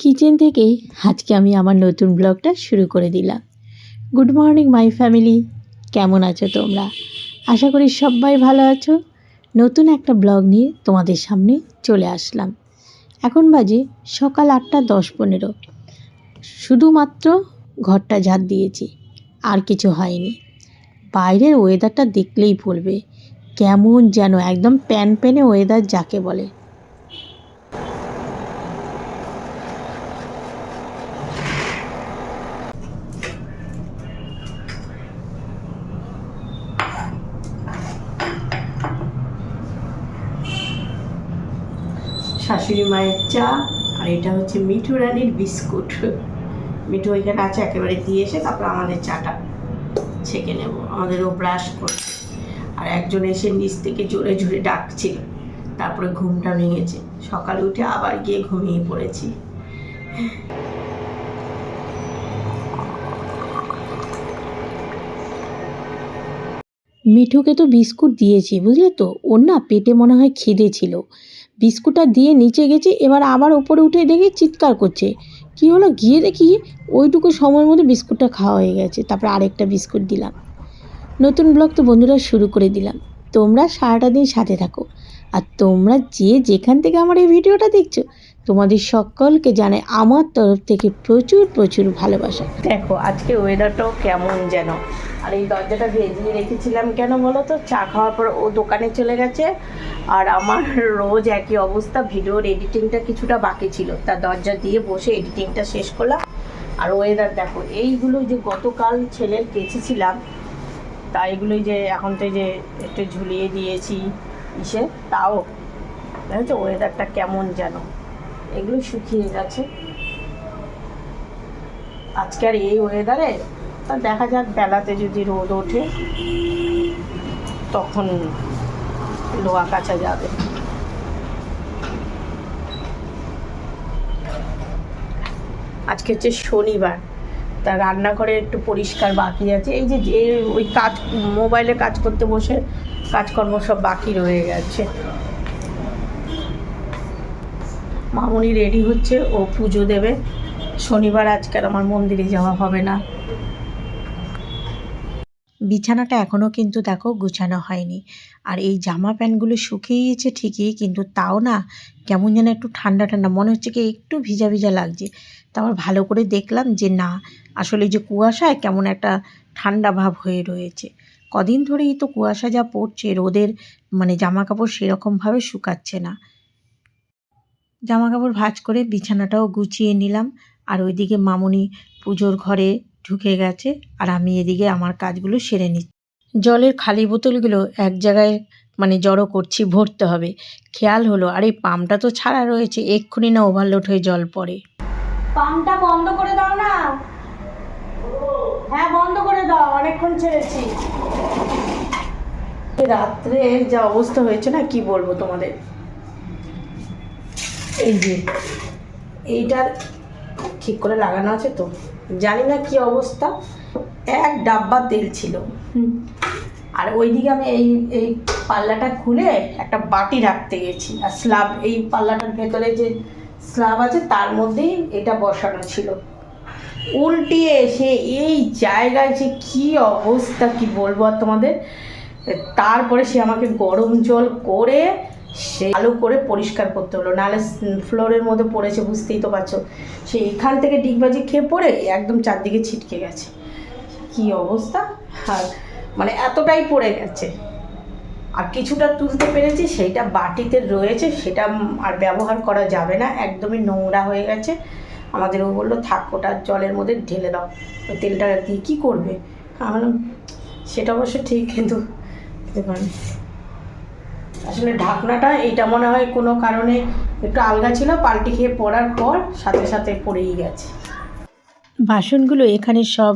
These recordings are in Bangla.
কিচেন থেকেই আজকে আমি আমার নতুন ব্লগটা শুরু করে দিলাম। Good morning, my family. কেমন আছো তোমরা? আশা করি সবাই ভালো আছো। নতুন একটা ব্লগ নিয়ে তোমাদের সামনে চলে আসলাম। এখন বাজে সকাল আটটা দশ পনেরো। শুধুমাত্র ঘরটা ঝাড় দিয়েছি, আর কিছু হয়নি। বাইরের ওয়েদারটা দেখলেই বলবে, কেমন যেন একদম প্যান প্যানে ওয়েদার যাকে বলে। শাশুড়ি মায়ের চা, আর এটা হচ্ছে মিঠু রানীর বিস্কুট। মিঠু ওইখানে আছে, একেবারে দিয়ে এসে তারপর আমাদের চাটা ছেঁকে নেব আমাদেরও ব্রাশ করছে। আর একজন এসে নিচ থেকে জোরে জোরে ডাকছিল, তারপরে ঘুমটা ভেঙেছে। সকালে উঠে আবার গিয়ে ঘুমিয়ে পড়েছি। মিঠুকে তো বিস্কুট দিয়েছি, বুঝলে তো? ওর না পেটে মনে হয় খিদে ছিল। বিস্কুটটা দিয়ে নিচে গেছে, এবার আবার ওপরে উঠে দেখে চিৎকার করছে। কি হলো? গিয়ে দেখি ওইটুকু সময়ের মধ্যে বিস্কুটটা খাওয়া হয়ে গেছে। তারপরে আরেকটা বিস্কুট দিলাম। নতুন ব্লগ তো বন্ধুরা শুরু করে দিলাম। তোমরা সারাটা দিন সাথে থাকো। আর তোমরা যে যেখান থেকে আমার এই ভিডিওটা দেখছ তোমাদের সকলকে জানে আমার তরফ থেকে প্রচুর প্রচুর ভালোবাসা। দেখো, আজকে ওয়েদারটাও কেমন যেন। আর এই দরজাটা ভেজিয়ে রেখেছিলাম কেন বলো তো? চা খাওয়ার পর ও দোকানে চলে গেছে। আর আমার রোজ একই অবস্থা, ভিডিওর এডিটিংটা কিছুটা বাকি ছিল। তা দরজা দিয়ে বসে এডিটিংটা শেষ করলাম। আর ওয়েদার দেখো, এইগুলো যে গতকাল ছেলের কেচেছিলাম, তা এগুলোই যে এখন তো যে একটু ঝুলিয়ে দিয়েছি ইসে, তাও দেখেছ ওয়েদারটা কেমন যেন। এগুলো শুকিয়ে গেছে। আজকে আর এই ওয়েদারে তা দেখা যাক বেলাতে যদি রোদ ওঠে, তখন লোয়া কাছা যাবে। আজকে হচ্ছে শনিবার, তা রান্নাঘরে একটু পরিষ্কার বাকি আছে। এই যে ওই কাজ, মোবাইলে কাজ করতে বসে কাজকর্ম সব বাকি রয়ে গেছে। মামুনি রেডি হচ্ছে, ও পুজো দেবে। শনিবার আজকাল আমার মন্দিরে যাওয়া হবে না। বিছানাটা এখনও কিন্তু দেখো গুছানো হয়নি। আর এই জামা প্যান্টগুলো শুকিয়েছে ঠিকই, কিন্তু তাও না কেমন যেন একটু ঠান্ডা ঠান্ডা, মনে হচ্ছে কি একটু ভিজা ভিজা লাগছে। তারপর ভালো করে দেখলাম যে না, আসলে যে কুয়াশায় কেমন একটা ঠান্ডা ভাব হয়ে রয়েছে। কদিন ধরেই তো কুয়াশা যা পড়ছে, রোদের মানে জামা কাপড় সেরকমভাবে শুকাচ্ছে না। জামা কাপড় ভাঁজ করে বিছানাটাও গুছিয়ে নিলাম। আর ওইদিকে মামুনি পুজোর ঘরে ঢুকে গেছে আর আমি এদিকে আমার কাজগুলো সেরে নিচ্ছি। জলের খালি বোতলগুলো এক জায়গায় মানে জড়ো করছি, ভরতে হবে। খেয়াল হলো, আরে পাম্পটা তো ছাড়া রয়েছে, এক্ষুনি না ওভারলোড হয়ে জল পড়ে। পাম্পটা বন্ধ করে দাও না। হ্যাঁ বন্ধ করে দাও, অনেকক্ষণ ছেড়েছি। রাত্রে যা অবস্থা হয়েছে না, কি বলব তোমাদের? এই যে এইটার ঠিক করে লাগানো আছে তো। জানি না কি অবস্থা এক ডাব্বা তেল ছিল। আর ওইদিকে আমি এই এই পাল্লাটা খুলে একটা বাটি রাখতে গেছি। আর স্ল্যাব এই পাল্লাটার ভেতরে যে স্ল্যাব আছে তার মধ্যেই এটা বসানো ছিল। উল্টিয়ে এসে এই জায়গায় যে কি অবস্থা কি বলব আর তোমাদের? তারপরে সে আমাকে গরম জল করে সে ভালো করে পরিষ্কার করতে হলো। নাহলে ফ্লোরের মধ্যে পড়েছে, বুঝতেই তো পারছ। সে এখান থেকে ডিগবাজি খেয়ে পড়ে একদম চারদিকে ছিটকে গেছে। কি অবস্থা? আর মানে এতটাই পড়ে গেছে। আর কিছুটা তুলতে পেরেছি, সেইটা বাটিতে রয়েছে, সেটা আর ব্যবহার করা যাবে না। একদমই নোংরা হয়ে গেছে। আমাদের ও বলল, থাক, ওটা জলের মধ্যে ঢেলে দাও। ওই তেলটা দিয়ে কী করবে? আমি সেটা অবশ্য ঠিক, কিন্তু আসলে ঢাকনাটা এটা মনে হয় কোনো কারণে একটু আলগা ছিল, পাল্টি খেয়ে পড়ার পর সাথে সাথে পড়েই গেছে। বাসনগুলো এখানে সব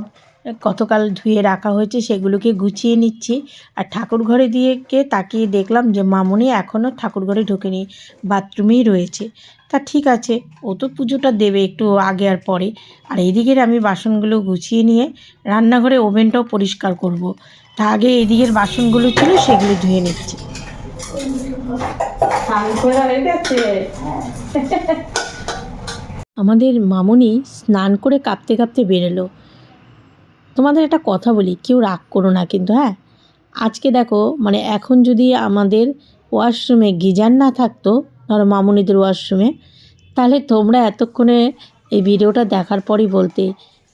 কতকাল ধুয়ে রাখা হয়েছে সেগুলোকে গুছিয়ে নিচ্ছি। আর ঠাকুর ঘরে দিয়ে কে তাকিয়ে দেখলাম যে মামুনি এখনও ঠাকুর ঘরে ঢোকেনি, বাথরুমেই রয়েছে। তা ঠিক আছে, ও তো পুজোটা দেবে একটু আগে আর পরে। আর এদিকের আমি বাসনগুলো গুছিয়ে নিয়ে রান্নাঘরে ওভেনটাও পরিষ্কার করব। তা আগে এদিকের বাসনগুলো ছিল সেগুলো ধুয়ে নিচ্ছি। আমাদের মামনি স্নান করে কাঁপতে কাঁপতে বেরোলো। তোমাদের একটা কথা বলি কেউ রাগ করো না কিন্তু হ্যাঁ? আজকে দেখো মানে এখন যদি আমাদের ওয়াশরুমে গিজার না থাকতো ধরো মামুনিদের ওয়াশরুমে তাহলে তোমরা এতক্ষণে এই ভিডিওটা দেখার পরই বলতে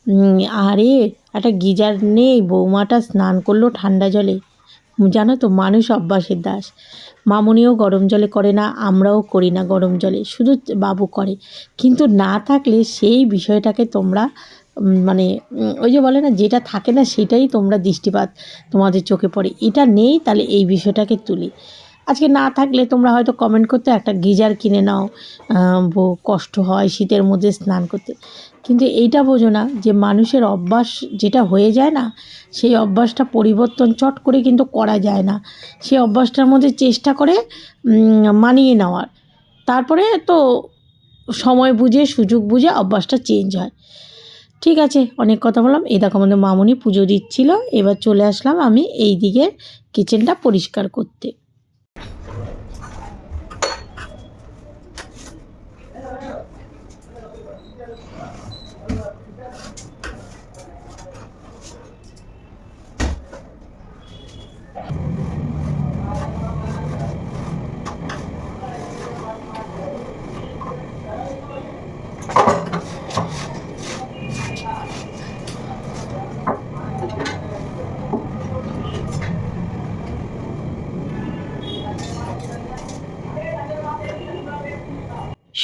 "উম, আরে একটা গিজার নেই বৌমাটা স্নান করল ঠান্ডা জলে। জানো তো মানুষ অভ্যাসের দাস। মামুনিও গরম জলে করে না, আমরাও করি না গরম জলে, শুধু বাবু করে। কিন্তু না থাকলে সেই বিষয়টাকে তোমরা মানে ওই যে বলে না, যেটা থাকে না সেটাই তোমরা দৃষ্টিপাত তোমাদের চোখে পড়ে। এটা নেই, তাহলে এই বিষয়টাকে তুলি। আজকে না থাকলে তোমরা হয়তো কমেন্ট করতে একটা গিজার কিনে নাও কষ্ট হয়, শীতের মধ্যে স্নান করতে। কিন্তু এইটা বোঝো না যে মানুষের অভ্যাস যেটা হয়ে যায় না, সেই অভ্যাসটা পরিবর্তন চট করে কিন্তু করা যায় না। সেই অভ্যাসটার মধ্যে চেষ্টা করে মানিয়ে নেওয়ার। তারপরে তো সময় বুঝে, সুযোগ বুঝে অভ্যাসটা চেঞ্জ হয়। ঠিক আছে, অনেক কথা বললাম। এই দেখো আমাদের মামুনি পুজো দিচ্ছিল। এবার চলে আসলাম আমি এই দিকে কিচেনটা পরিষ্কার করতে।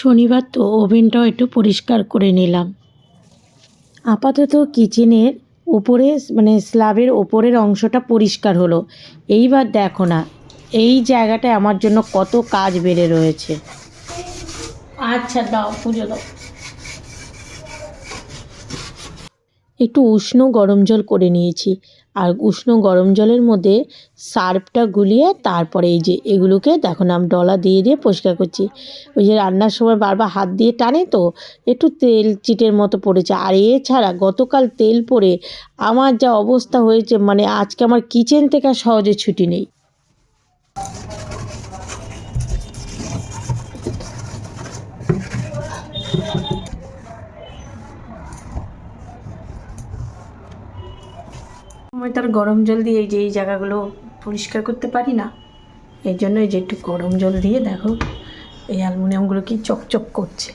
শনিবার তো ওভেনটাও একটু পরিষ্কার করে নিলাম। আপাতত কিচেনের ওপরে মানে স্ল্যাবের ওপরের অংশটা পরিষ্কার হলো। এইবার দেখো না, এই জায়গাটায় আমার জন্য কত কাজ বেড়ে রয়েছে। আচ্ছা দাও, পুজো দাও। একটু উষ্ণ গরম জল করে নিয়েছি। আর উষ্ণ গরম জলের মধ্যে সার্ফটা গুলিয়ে তারপরে এই যে এগুলোকে দেখো না ডলা দিয়ে দিয়ে পরিষ্কার করছি। ওই যে রান্নার সময় বারবার হাত দিয়ে টানে তো, একটু তেল চিটের মতো পড়েছে। আর এছাড়া গতকাল তেল পড়ে আমার যা অবস্থা হয়েছে মানে আজকে আমার কিচেন থেকে আর সহজে ছুটি নেই। সময় তার গরম জল দিয়ে এই যে, এই জায়গাগুলো পরিষ্কার করতে পারি না। এই জন্য এই যে একটু গরম জল দিয়ে দেখো, এই অ্যালুমিনিয়ামগুলো কি চকচক করছে।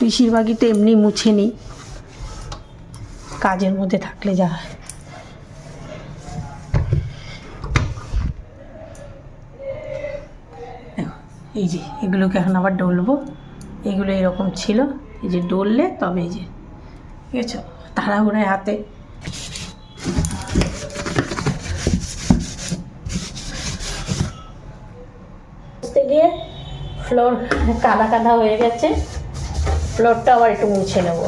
বেশিরভাগই তো এমনি মুছে নিই কাজের মধ্যে থাকলে যা হয়। এই যে, এগুলোকে এখন আবার ডলবো। এগুলো এরকম ছিল, এই যে ডললে তবে এই যে, ঠিক আছে? তাড়াহুড়ায় হাতে। গিয়ে ফ্লোর কাদা কাদা হয়ে গেছে। ফ্লোরটা আবার একটু মুছে নেব।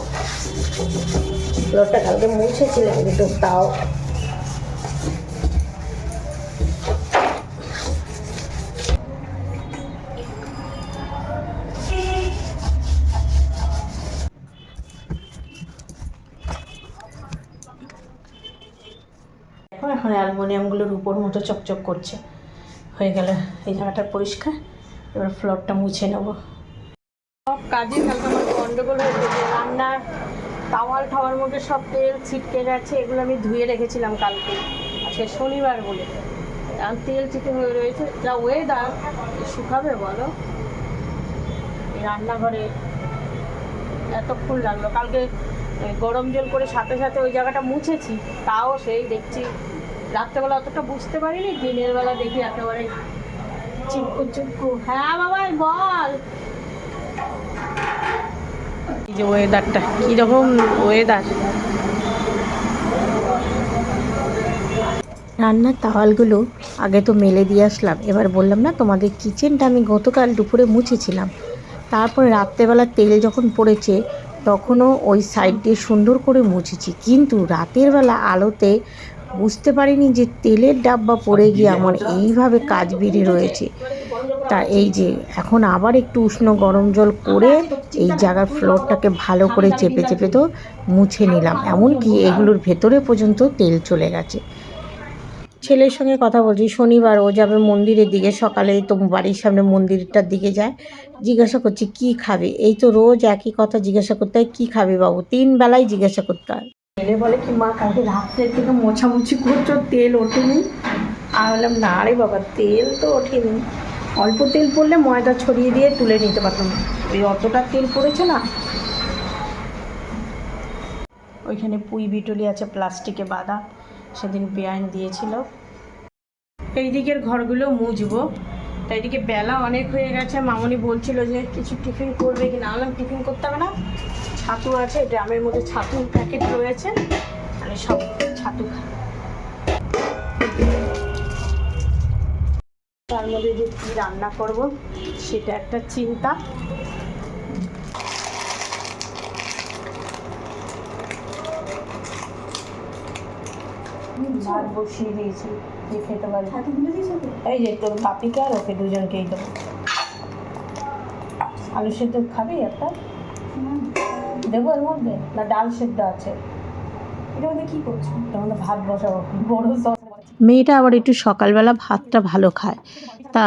ফ্লোরটা কালকে মুছেছিলাম, কিন্তু তাও অ্যালুমিনিয়ামগুলোর উপর মতো চকচক করছে। হয়ে গেল এই জায়গাটা পরিষ্কার। এবার ফ্লোরটা মুছে নেব। সব কাজে আমার গন্ডগোল হয়ে গেছে, রান্নার তাওয়াল খাওয়ার মধ্যে সব তেল ছিটকে গেছে, এগুলো আমি ধুয়ে রেখেছিলাম কালকে, আজকে শনিবার বলে। আর তেল চিটে হয়ে রয়েছে। যা ওয়েদার শুকাবে বলো? রান্নাঘরে এতক্ষণ লাগল। কালকে গরম জল করে সাথে সাথে ওই জায়গাটা মুছেছি, তাও সেই দেখছি রাত্রেবেলা অতটা বুঝতে পারিনি দিনের বেলা দেখি একেবারে চিপকু চিপকু হ্যাঁ বাবাই বল। এই যে ওয়েদারটা কীরকম ওয়েদার রান্নার তাওয়ালগুলো আগে তো মেলে দিয়ে আসলাম। এবার বললাম না তোমাদের কিচেনটা আমি গতকাল দুপুরে মুছেছিলাম। তারপরে রাত্রেবেলা তেল যখন পড়েছে তখনও ওই সাইড দিয়ে সুন্দর করে মুছেছি। কিন্তু রাতের বেলা আলোতে বুঝতে পারিনি যে তেলের ডাব্বা পড়ে গিয়ে আমার এইভাবে কাজ বেড়ে রয়েছে। তা এই যে এখন আবার একটু উষ্ণ গরম জল করে এই জায়গার ফ্লোরটাকে ভালো করে চেপে চেপে তো মুছে নিলাম। এমনকি এগুলোর ভেতরে পর্যন্ত তেল চলে গেছে। ছেলের সঙ্গে কথা বলছি শনিবার ও যাবে মন্দিরের দিকে। সকালে তো বাড়ির সামনে মন্দিরটার দিকে যায়। জিজ্ঞাসা করছি কি খাবে? এই তো রোজ একই কথা জিজ্ঞাসা করতে হয় কী খাবে বাবু? তিন বেলায় জিজ্ঞাসা করতে হয়। ছেলে বলে কি, মা, কালকে রাত্রের থেকে মোছামুছি করছ, তেল ওঠেনি? আর বললাম, না রে বাবা, তেল তো ওঠেনি। অল্প তেল পড়লে ময়দা ছড়িয়ে দিয়ে তুলে নিতে পারতাম। ওই অতটা তেল পড়েছে না। ওইখানে পুই বিটুলি আছে, প্লাস্টিকে বাঁধা, সেদিন বেআইন দিয়েছিল। এই দিকের ঘরগুলো মুজবো তাই এদিকে বেলা অনেক হয়ে গেছে, মামনি বলছিল যে, কিছু টিফিন করবে কি না? টিফিন করতে হবে না? ছাতু আছে ড্রামের মধ্যে ছাতুর প্যাকেট রয়েছে। আমি সব ছাতু খাই। তার মধ্যে যে কী রান্না করব সেটা একটা চিন্তা। ভাত বসিয়ে দিয়েছি যে খেতে পারবে এই যে তোর পাপিকে আর ওকে দুজনকেই দেবো। আলু সেদ্ধ খাবি একটা? দেবো এর মধ্যে? না ডাল সেদ্ধ আছে? এটার মধ্যে করছ? মধ্যে ভাত বসাবো, বড় সস মেয়েটা আবার একটু সকালবেলা ভাতটা ভালো খায়। তা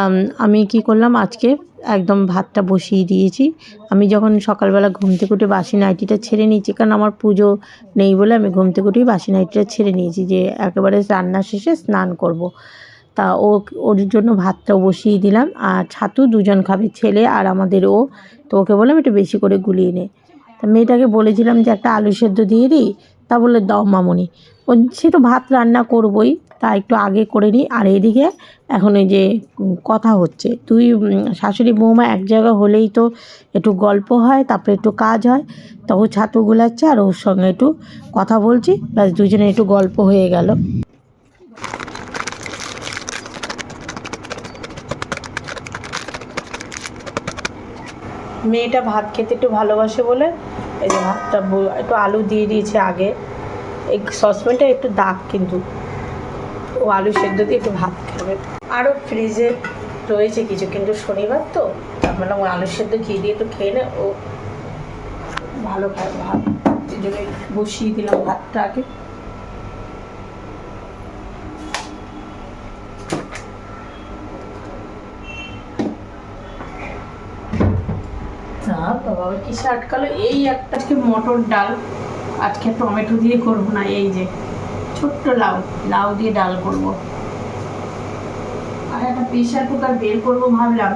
আমি কি করলাম, আজকে একদম ভাতটা বসিয়ে দিয়েছি। আমি যখন সকালবেলা ঘুম থেকে উঠে বাসি নাইটিটা ছেড়ে নিয়েছি, কারণ আমার পুজো নেই বলে আমি ঘুম থেকে উঠেই বাসি নাইটিটা ছেড়ে নিয়েছি যে একেবারে রান্না শেষে স্নান করব। তা, ও, ওর জন্য ভাতটাও বসিয়ে দিলাম। আর ছাতু দুজন খাবে, ছেলে আর আমাদের ও। তো ওকে বললাম, একটু বেশি করে গুলিয়ে নে। মেয়েটাকে বলেছিলাম যে, একটা আলু সেদ্ধ দিয়ে দিই? তা বললে, দাও মামনি। ও সে তো ভাত রান্না করবই, তা একটু আগে করে নিই আর এদিকে এখন এই যে কথা হচ্ছে, তুই শাশুড়ি, বৌমা এক জায়গা হলেই তো একটু গল্প হয়, তারপরে একটু কাজ হয়। তো ও ছাতু গুলাচ্ছে আর ওর সঙ্গে একটু কথা বলছি, ব্যাস দুজনে একটু গল্প হয়ে গেল। মেয়েটা ভাত খেতে একটু ভালোবাসে বলে এই যে ভাতটা একটু আলু দিয়ে দিয়েছে আগে। এই সসপ্যানটা একটু দাগ কিন্তু। ও আলু সেদ্ধ দিয়ে একটু ভাত খাবে। আরও ফ্রিজে রয়েছে কিছু, কিন্তু শনিবার তো। তার মানে ও আলু সেদ্ধ ঘি দিয়ে তো খেয়ে নে, ও ভালো খায় ভাত। জন্য বসিয়ে দিলাম ভাতটা আগে। না বাবা কিসে আটকালো এই একটা আজকে মটর ডাল। আজকে টমেটো দিয়ে করব না, এই যে। ছোট্ট লাউ লাউ দিয়ে ডাল করব। আর একটা প্রেশার কুকার বের করব ভাবলাম।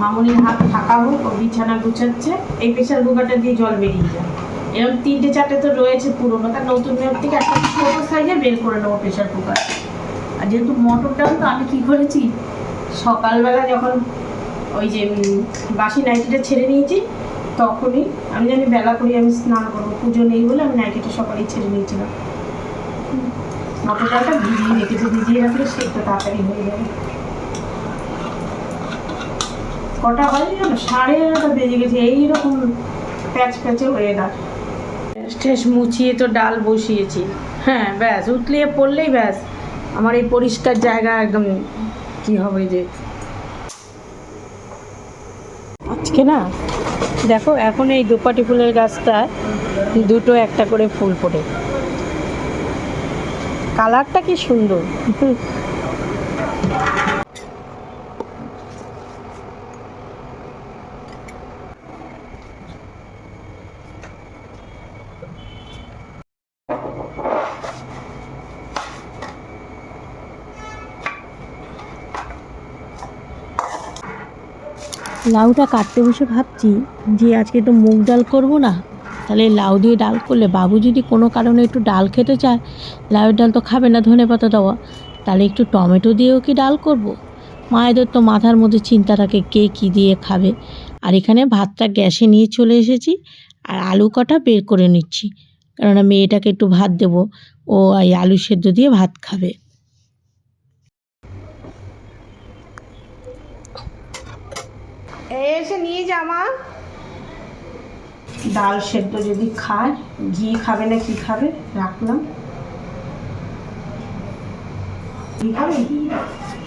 মামুনির হাত ফাঁকা হোক বিছানা গুছাচ্ছে। এই প্রেশার কুকারটা দিয়ে জল বেরিয়ে যায় এরকম তিনটে চারটে তো রয়েছে পুরোনো তার নতুন মেয়ের থেকে একটা ছোটো সাইজের বের করে নেব প্রেশার কুকার আর যেহেতু মটর ডাল, তো আমি কী করেছি? সকালবেলা যখন ওই যে বাসি নাইটিটা ছেড়ে নিয়েছি। তখনই আমি জানি বেলা করি আমি স্নান করব, পুজো নেই বলে আমি নাইটিটা সকালেই ছেড়ে নিয়েছিলাম। মটর ডালটা ভিজিয়ে রেখেছি ভিজিয়ে রাখলে সে একটু তাড়াতাড়ি হয়ে যাবে। কটা বাজে জানো? সাড়ে এগারোটা বেজে গেছে, এইরকম প্যাচ প্যাচে ওয়েদার শেষ মুছিয়ে তো ডাল বসিয়েছি। হ্যাঁ ব্যাস, উতলিয়ে পড়লেই ব্যাস। আমার এই পরিষ্কার জায়গা একদম কি হবে যে আজকে না, দেখো এখন এই দুপাটি ফুলের গাছটায় দুটো একটা করে ফুল ফোটে। কালারটা কি সুন্দর। লাউটা কাটতে বসে ভাবছি যে আজকে তো মুগ ডাল করব না, তাহলে লাউ দিয়ে ডাল করলে বাবু যদি কোনো কারণে একটু ডাল খেতে চায়, লাউয়ের ডাল তো খাবে না ধনে পাতা দেওয়া, তাহলে একটু টমেটো দিয়েও কি ডাল করব। মায়েদের তো মাথার মধ্যে চিন্তা থাকে কে কী দিয়ে খাবে আর এখানে ভাতটা গ্যাসে নিয়ে চলে এসেছি আর আলু কটা বের করে নিচ্ছি, কেননা মেয়েটাকে একটু ভাত দেবো, ও এই আলু সেদ্ধ দিয়ে ভাত খাবে এসে নিয়ে যা মা। ডাল সেদ্ধ যদি খায় ঘি খাবে না কি খাবে? রাখলাম।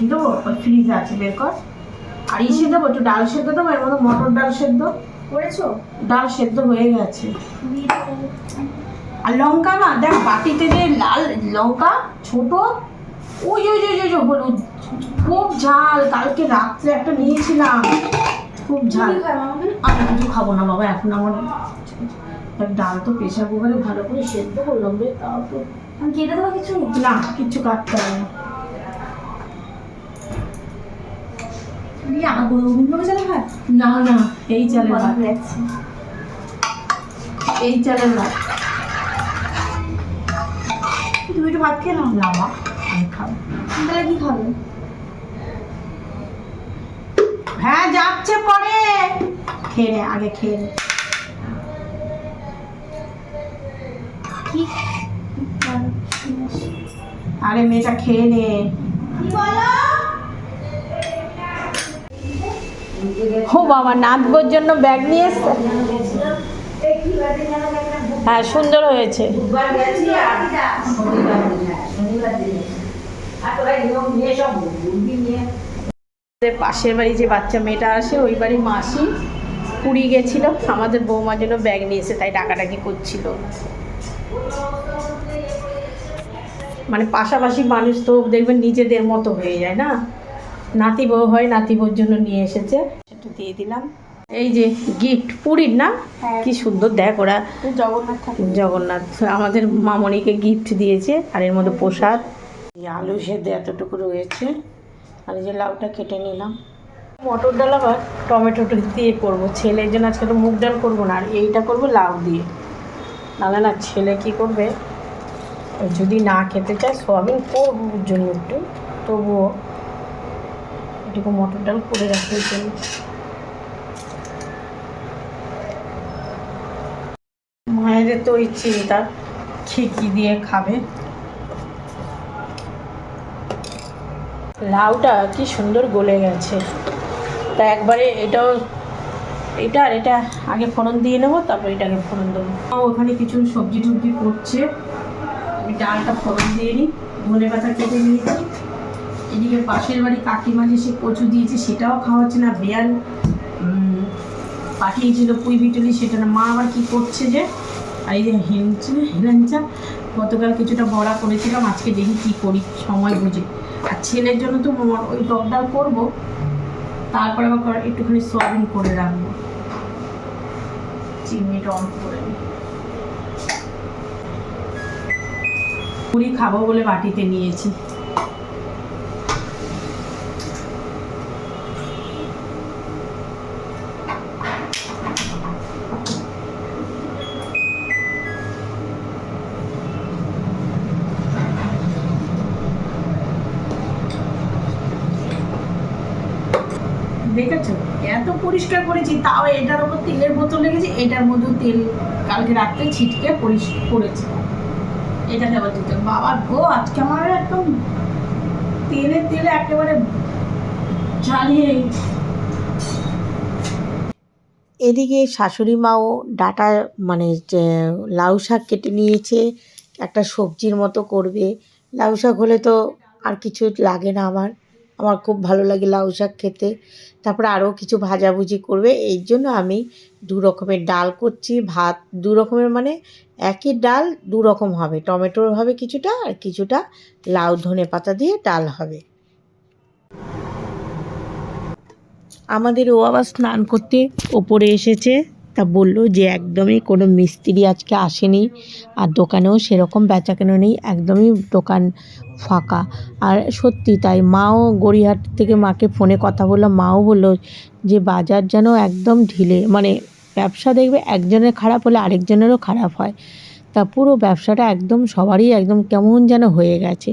দেবো? ওই আছে বের কর। আর ইসে দেবো একটু ডাল সেদ্ধ দেবো এর মধ্যে মটর ডাল সেদ্ধ। করেছ? ডাল সেদ্ধ হয়ে গেছে। আর লঙ্কা না দেখ বাটিতে যে লাল লঙ্কা ছোট ওই ওই ওই হলুদ খুব ঝাল। কালকে রাত্রে একটা নিয়েছিলাম। খুব ঝাল। আমি কিছু খাব না বাবা এখন আমার ডাল তো প্রেশার কুকারে ভালো করে সেদ্ধ করলাম রে তাও তো আমি কেটে দেবো কিছু? না কিচ্ছু কাটতে হবে না। না না এই চালের ভাত। এই চালের ভাত। তুমি একটু ভাত খেয়ে নাও। না মা আমি খাব। তাহলে কি খাবে? হ্যাঁ যাচ্ছে পরে। খেয়ে নে আগে খেয়ে নে। আরে মেয়েটা খেয়ে নে। ও বাবা নাচবোর জন্য ব্যাগ নিয়ে এসছে? হ্যাঁ সুন্দর হয়েছে। আমাদের পাশের বাড়ি যে বাচ্চা মেয়েটা আসে ওই বাড়ি মাসি পুরী গেছিল। আমাদের বৌমার জন্য ব্যাগ নিয়ে এসে তাই ডাকাডাকি করছিল। মানে পাশাপাশি মানুষ তো দেখবেন নিজেদের মতো হয়ে যায় না? নাতি বউ হয় নাতি বউর জন্য নিয়ে এসেছে। একটু দিয়ে দিলাম। এই যে গিফট পুরীর না? হ্যাঁ। কি সুন্দর দেখ ওরা। জগন্নাথ জগন্নাথ আমাদের মামনিকে গিফট দিয়েছে আর এর মধ্যে প্রসাদ। আলু সেদ্ধ এতটুকু রয়েছে। আর যে লাউটা কেটে নিলাম। মটর ডাল আবার টমেটো দিয়ে করব। ছেলের জন্য আজকে তো মুগ ডাল করব না, আর এইটা করব লাউ দিয়ে। নাহলে না ছেলে কি করবে? যদি না খেতে চায় সোয়াবিন করব জন্য একটু, তবুও এটুকু মটর ডাল করে রাখি ওর জন্য। মায়েদের তো ওই চিন্তা কি কী দিয়ে খাবে। লাউটা কি সুন্দর গলে গেছে। তা একবারে এটাও, এটা আর এটা আগে ফোড়ন দিয়ে নেব, তারপর এটাকে ফোড়ন দেবো। ওখানে কিছু সবজি টবজি করছে। আমি ডালটা ফোড়ন দিয়ে নিই, ধনে পাতা কেটে নিয়েছি। এদিকে পাশের বাড়ি কাকিমা যে সে কচু দিয়েছে, সেটাও খাওয়াচ্ছে না। বেয়াল পাঠিয়েছিল পুঁই বিটুলি, সেটা না। মা আবার কি করছে যে, আর এই যে হেঞ্চা হেলেঞ্চা গতকাল কিছুটা বড়া করেছিলাম, আজকে দেখি কী করি, সময় বুঝে। আর ছেলের জন্য তো ওই টক ডাল করব, তারপরে আবার একটুখানি সয়াবিন করে রাখব চিমনিটা অন করে। পুরি খাব বলে বাটিতে নিয়েছি দেখেছ? এত পরিষ্কার করেছি, তাও এটার ওপর তেলের বোতল লেগেছে এটার মধ্যে তেল কালকে রাত্রে ছিটকে পরিষ্কার করেছে। এটা দেওয়া দিতে বাবা গো, আজকে আমার একদম তেলে তেলে একেবারে জ্বালিয়ে এদিকে শাশুড়ি মাও ডাটা মানে লাউ শাক কেটে নিয়েছে, একটা সবজির মতো করবে। লাউ শাক হলে তো আর কিছু লাগে না আমার। আমার খুব ভালো লাগে লাউ শাক খেতে। তারপরে আরও কিছু ভাজাভুজি করবে। এই জন্য আমি দু রকমের ডাল করছি। ভাত দু রকমের মানে একই ডাল দু রকম হবে। টমেটোর হবে কিছুটা আর কিছুটা লাউ ধনে পাতা দিয়ে ডাল হবে। আমাদের ও আবার স্নান করতে ওপরে এসেছে। তা বলল যে একদমই কোনো মিস্ত্রি আজকে আসেনি আর দোকানেও সেরকম বেচাকেনা নেই, একদমই দোকান ফাঁকা। আর সত্যি তাই মাও গড়িয়াহাট থেকে মাকে ফোনে কথা বললাম মাও বলল যে বাজার যেন একদম ঢিলে মানে ব্যবসা দেখবে একজনের খারাপ হলে আরেকজনেরও খারাপ হয়। তা পুরো ব্যবসাটা একদম সবারই একদম কেমন যেন হয়ে গেছে।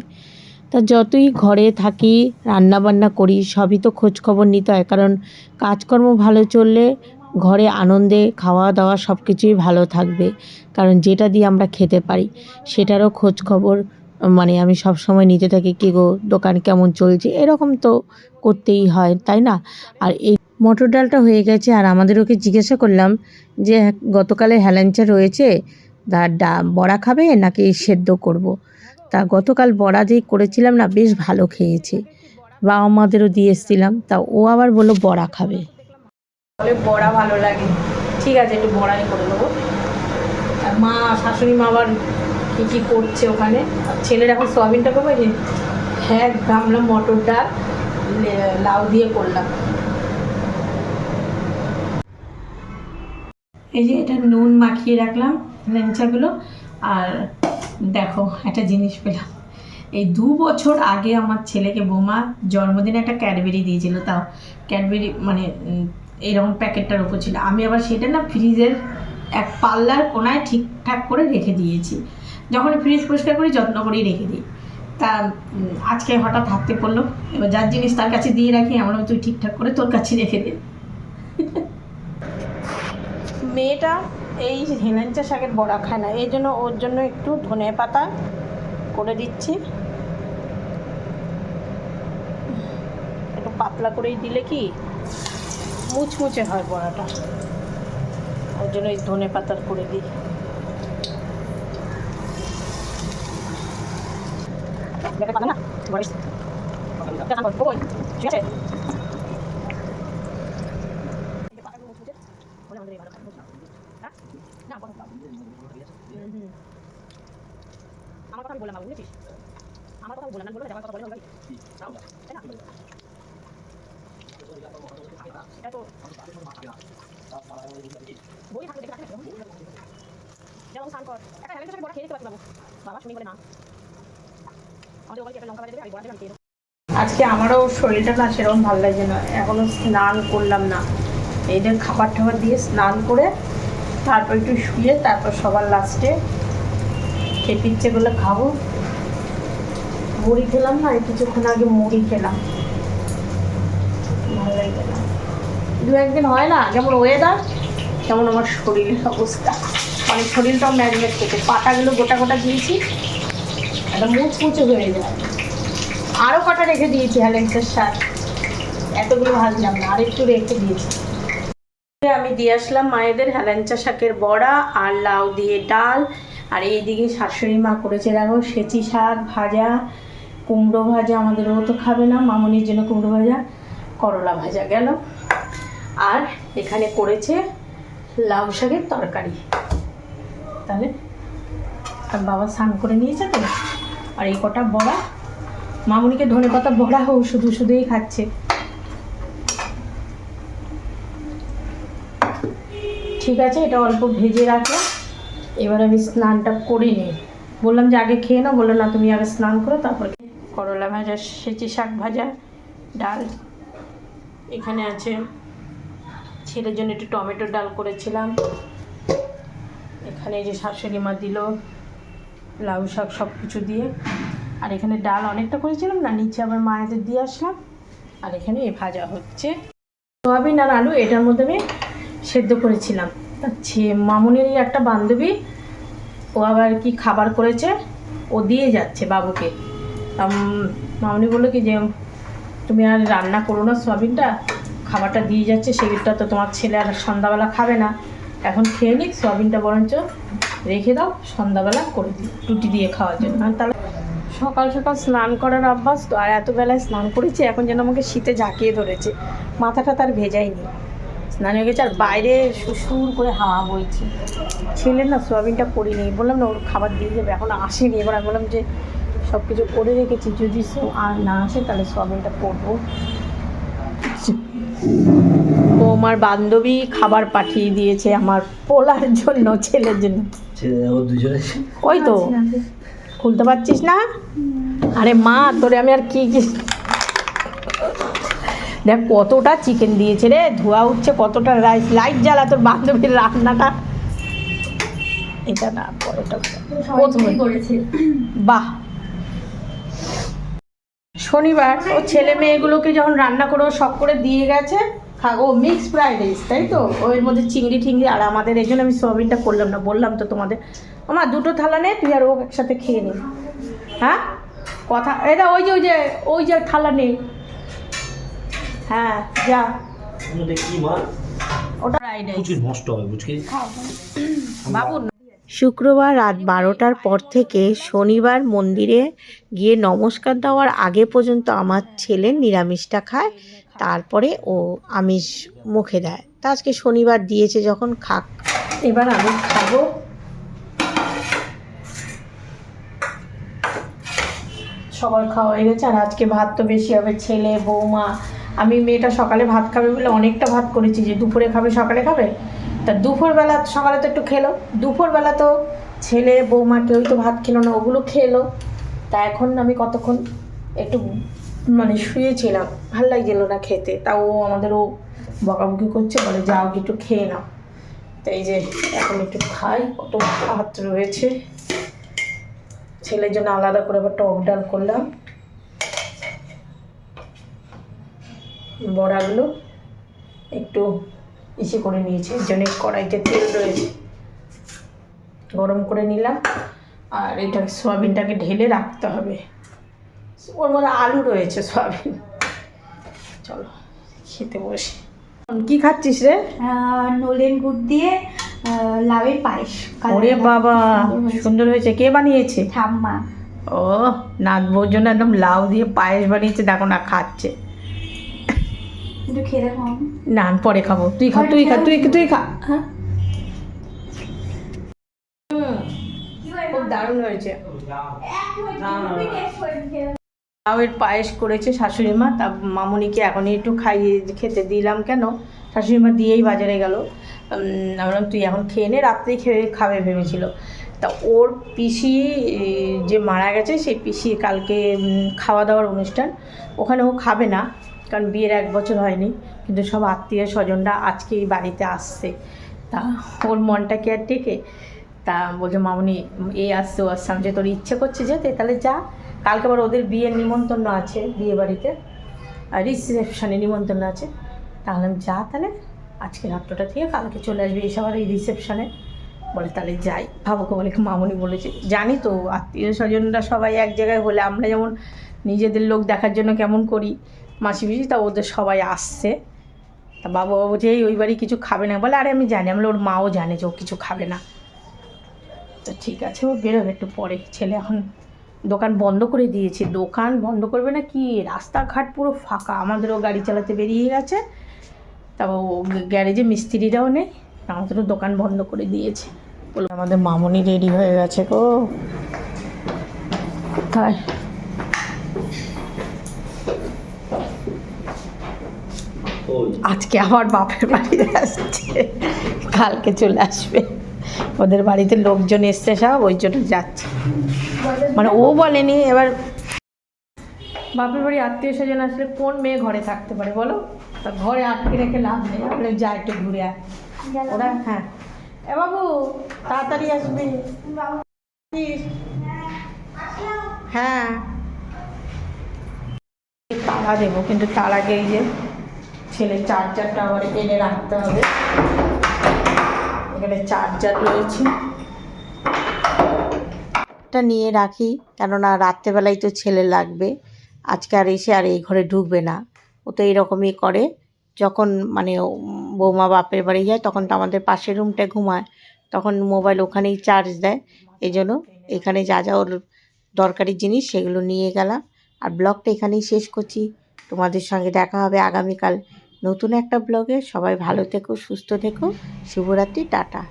তা যতই ঘরে থাকি রান্না বান্না করি, সবই তো খোঁজখবর নিতে হয়, কারণ কাজকর্ম ভালো চললে ঘরে আনন্দে খাওয়া দাওয়া সব কিছুই ভালো থাকবে। কারণ যেটা দিয়ে আমরা খেতে পারি, সেটারও খোঁজ খবর মানে আমি সব সময় নিতে থাকি কী গো, দোকান কেমন চলছে, এরকম তো করতেই হয়, তাই না? আর এই মটর ডালটা হয়ে গেছে, আর আমাদের ওকে জিজ্ঞাসা করলাম যে, গতকালে হেলাঞ্চা রয়েছে, তা ডা, বড়া খাবে নাকি সেদ্ধ করব। তা গতকাল বড়া যেই করেছিলাম না, বেশ ভালো খেয়েছে। বাবা মাদেরও দিয়ে এসেছিলাম, তা ও আবার বলল বড়া খাবে। বলে বড়া ভালো লাগে। ঠিক আছে, একটু বড়াই করে দেবো। আর মা, শাশুড়ি মা আবার কী কী করছে ওখানে? ছেলের এখন সোয়াবিনটা করব যে এক গামলা মটর ডাল লাউ দিয়ে করলাম। এই যে এটা নুন মাখিয়ে রাখলাম লেঞ্চাগুলো আর দেখো একটা জিনিস পেলাম। এই দু বছর আগে আমার ছেলেকে বৌমা জন্মদিনে একটা ক্যাডবেরি দিয়েছিল, তাও ক্যাডবেরি মানে এরকম প্যাকেটটার উপর ছিল। আমি আবার সেটা না ফ্রিজের এক পাল্লার কোনায় ঠিকঠাক করে রেখে দিয়েছি। যখন ফ্রিজ পরিষ্কার করি, যত্ন করেই রেখে দিই। তা আজকে হঠাৎ হাতে পড়ল। এবার যার জিনিস তার কাছে দিয়ে রাখি, আমার তুই ঠিকঠাক করে তোর কাছে রেখে দে। মেয়েটা এই হেলেঞ্চা শাকের বড়া খায় না। এই জন্য ওর জন্য একটু ধনে পাতা করে দিচ্ছি। একটু পাতলা করেই দিলে কি মুচমুচে হয় বড়াটা। ওর জন্য এই ধনে পাতার করে দিই। ঠিক আছে? আমার কথা আমি বললাম বুঝেছিস? আমার কথা বললাম বললাম আমার কথা বলে হবে তাই না? আজকে আমারও শরীরটা না সেরকম ভালো লাগছে না। এখনও স্নান করলাম না। এদের খাবার টাবার দিয়ে স্নান করে তারপর একটু শুয়ে তারপর সবার লাস্টে খেতে ইচ্ছে করলে খাব। মুড়ি খেলাম না কিছুক্ষণ আগে মুড়ি খেলাম। ভালো লাগবে না। দু একদিন হয় না, যেমন ওয়েদার তেমন আমার শরীরের অবস্থা। মানে শরীরটাও ম্যাগনেট করছে। পাটাগুলো গোটা গোটা দিয়েছি একটা মুচমুচে হয়ে যায়। আরও কটা রেখে দিয়েছি হ্যালেন্সের শাক এতগুলো ভাজলাম না আর একটু রেখে দিয়েছি। আমি দিয়ে আসলাম মায়েদের হেলেঞ্চা শাকের বড়া আর লাউ দিয়ে ডাল। আর এইদিকে শাশুড়ি মা করেছে দেখো, সেচি শাক ভাজা, কুমড়ো ভাজা, আমাদের ও তো খাবে না, মামনির জন্য কুমড়ো ভাজা, করলা ভাজা, গেল। আর এখানে করেছে লাউ শাকের তরকারি। তাহলে, আর বাবা স্নান করে নিয়েছে তো? আর এই কটা বড়া, মামুনিকে ধনে পাতা বড়া হোক শুধু শুধুই খাচ্ছে। ঠিক আছে, এটা অল্প ভেজে রাখো এবার আমি স্নানটা করে নিই। বললাম যে আগে খেয়ে নাও, বলল না, তুমি আগে স্নান করো, তারপর করলা ভাজা, সেচি শাক ভাজা, ডাল। এখানে আছে ছেলের জন্য একটু টমেটোর ডাল করেছিলাম। এখানে যে শাশুড়ি মা দিল, লাউ শাক সব কিছু দিয়ে। আর এখানে ডাল অনেকটা করেছিলাম না, নিচে আবার মায়েদের দিয়ে আসলাম। আর এখানে এ ভাজা হচ্ছে। সোয়াবিন আর আলু, এটার মধ্যে আমি সেদ্ধ করেছিলাম। তা ছে- মামুনেরই একটা বান্ধবী, ও আবার কি খাবার করেছে, ও দিয়ে যাচ্ছে বাবুকে। মামুনি বলল কি যে, তুমি আর রান্না করো না সোয়াবিনটা। খাবারটা দিয়ে যাচ্ছে, সেটা তো তোমার ছেলে আর সন্ধ্যাবেলা খাবে না। এখন খেয়ে নিক, সোয়াবিনটা বরঞ্চ রেখে দাও, সন্ধ্যাবেলা করে দিই রুটি দিয়ে খাওয়ার জন্য। আর তাহলে সকাল সকাল স্নান করার অভ্যাস তো, আর এত বেলায় স্নান করেছি, এখন যেন আমাকে শীতে ঝাঁকিয়ে ধরেছে। মাথাটা তার ভেজাইনি স্নান হয়ে গেছে, আর বাইরে সুসুর করে হাওয়া বইছে। ছেলে না সোয়াবিনটা করিনি বললাম না ওর খাবার দিয়ে যাবে, এখন আসেনি। এবার আমি বললাম যে সব কিছু করে রেখেছি, যদি আর না আসে তাহলে সোয়াবিনটা করব বৌমার বান্ধবী খাবার পাঠিয়ে দিয়েছে আমার পোলার জন্য ছেলের জন্য। ছেলে ওই তো। খুলতে পারছিস না? আরে মা তোরে আমি আর কি কি দেখ কতটা চিকেন দিয়েছে রে ধোয়া উঠছে কতটা রাইস লাইট জ্বালা তোর বান্ধবীর রান্নাটা। এটা না পরেটা। বাহ শনিবার ও ছেলে মেয়েগুলোকে যখন রান্না করে শখ করে দিয়ে গেছে খা- ও মিক্স ফ্রাইড রাইস তাই তো? ওর মধ্যে চিংড়ি টিংড়ি আর আমাদের এই জন্য আমি সোয়াবিনটা করলাম না বললাম তো তোমাদের। আমার দুটো থালা নে তুই আর ও একসাথে খেয়ে নে। হ্যাঁ? কথা এটা ওই যে ওই যে ওই যে থালা নেই হ্যাঁ যা। ওটা কি মা ওটা ফ্রাইড রাইস নষ্ট হবে বুঝকি বাবু শুক্রবার রাত বারোটার পর থেকে শনিবার মন্দিরে গিয়ে নমস্কার দেওয়ার আগে পর্যন্ত আমার ছেলে নিরামিষটা খায়, তারপরে ও আমিষ মুখে দেয়। তা আজকে শনিবার দিয়েছে যখন খাক। এবার আমি খাব। সবার খাওয়া হয়ে গেছে, আর আজকে ভাত তো বেশি হবে, ছেলে, বৌমা। আমি মেয়েটা সকালে ভাত খাবে বলে অনেকটা ভাত করেছি, যে দুপুরে খাবে, সকালে খাবে? তা দুপুরবেলা সকালে তো একটু খেলো। দুপুরবেলা তো ছেলে, বৌমা কেউই তো ভাত খেলো না, ওগুলো খেলো। তা এখন আমি কতক্ষণ একটু মানে শুয়েছিলাম, ভালো লাগছিল না খেতে। তা ও আমাদেরও বকাবকি করছে, বলে যাও একটু খেয়ে নাও। তো এই যে এখন একটু খাই, কত ভাত রয়েছে। ছেলের জন্য আলাদা করে আবার টক ডাল করলাম। বড়াগুলো একটু ইসে করে নিয়েছি জন্য কড়াইতে তেল রয়েছে। গরম করে নিলাম আর এটা সয়াবিনটাকে ঢেলে রাখতে হবে। ওর মধ্যে আলু রয়েছে সয়াবিন। চলো খেতে বসে। কি খাচ্ছিস রে? নলেন গুড় দিয়ে লাউয়ের পায়েস ওরে বাবা সুন্দর হয়েছে। কে বানিয়েছে? ঠাম্মা। ও নাতবউর জন্য একদম লাউ দিয়ে পায়েস বানিয়েছে দেখো না খাচ্ছে। একটু খেয়ে দেখো না পরে খাব। তুই খা তুই খা তুই তুই খা। হ্যাঁ? খুব দারুণ হয়েছে। লাউয়ের পায়েস করেছে শাশুড়ি মা তা মামুনিকে এখনই একটু খাইয়ে খেতে দিলাম কেন? শাশুড়ি মা দিয়েই বাজারে গেল। উম, আমি বললাম তুই এখন খেয়ে নে রাত্রেই খেয়ে খাবে ভেবেছিল। তা ওর পিসি যে মারা গেছে সেই পিসি কালকে খাওয়া দাওয়ার অনুষ্ঠান। ওখানে ও খাবে না। কারণ বিয়ের এক বছর হয়নি, কিন্তু সব আত্মীয় স্বজনরা আজকে এই বাড়িতে আসছে। তা ওর মনটা কি আর টেকে? তা বলছে, মামনি এই আসছে, ও আসছে। আমি যে তোর ইচ্ছে করছে যেতে? তাহলে যা। কালকে আবার ওদের বিয়ের নিমন্ত্রণ আছে বিয়ে বাড়িতে। আর রিসেপশনে নিমন্ত্রণ আছে। তাহলে আমি যা তাহলে আজকে রাত্রটা থেকে কালকে চলে আসবে। এসব আর এই রিসেপশনে। বলে, তাহলে যাই। ভাবুকে বলে, মামনি বলেছে, জানি তো, আত্মীয় স্বজনরা সবাই এক জায়গায় হলে আমরা যেমন নিজেদের লোক দেখার জন্য কেমন করি। মাসি পিসি তা ওদের সবাই আসছে। তা বাবু বাবু যে ওই বাড়ি কিছু খাবে না বলে, আরে আমি জানি। আমি ওর মাও জানে যে ও কিছু খাবে না। তো ঠিক আছে, ও বেরোবে একটু পরে। ছেলে এখন দোকান বন্ধ করে দিয়েছে। দোকান বন্ধ করবে না কি? রাস্তাঘাট পুরো ফাঁকা। আমাদেরও গাড়ি চালাতে বেরিয়ে গেছে। তারপর ও গ্যারেজে মিস্ত্রিরাও নেই। আমাদেরও দোকান বন্ধ করে দিয়েছে। বলে আমাদের মামনি রেডি হয়ে গেছে গো। কোথায়? আজকে আমার বাপের বাড়ি আসছে। কালকে চলে আসবে। ওদের বাড়িতে লোকজন এসছে সব, ওই জন্য যাচ্ছে। মানে ও বলেনি, এবার বাপের বাড়ি আত্মীয় স্বজন আসলে কোন মেয়ে ঘরে থাকতে পারে বলো? তা ঘরে আটকে রেখে লাভ নেই আপনি যা একটু ঘুরে আয়। ওরা হ্যাঁ। এ বাবু, তাড়াতাড়ি আসবে। হ্যাঁ। তালা দেবো, কিন্তু তার আগে এই যে ছেলে চার্জারটা আবার এনে রাখতে হবে। এখানে চার্জার রয়েছে। নিয়ে রাখি, কেননা রাত্রেবেলায় তো ছেলে লাগবে। আজকে আর এসে আর এই ঘরে ঢুকবে না। ও তো এইরকমই করে। যখন মানে বৌমা বাপের বাড়ি যায়, তখন তো আমাদের পাশের রুমটা ঘুমায়। তখন মোবাইল ওখানেই চার্জ দেয়। এই জন্য এখানে যা যা ওর দরকারি জিনিস সেগুলো নিয়ে গেলাম। আর ব্লগটা এখানেই শেষ করছি। তোমাদের সঙ্গে দেখা হবে আগামীকাল। নতুন একটা ব্লগে সবাই ভালো থেকো সুস্থ থেকো। শুভরাত্রি টাটা।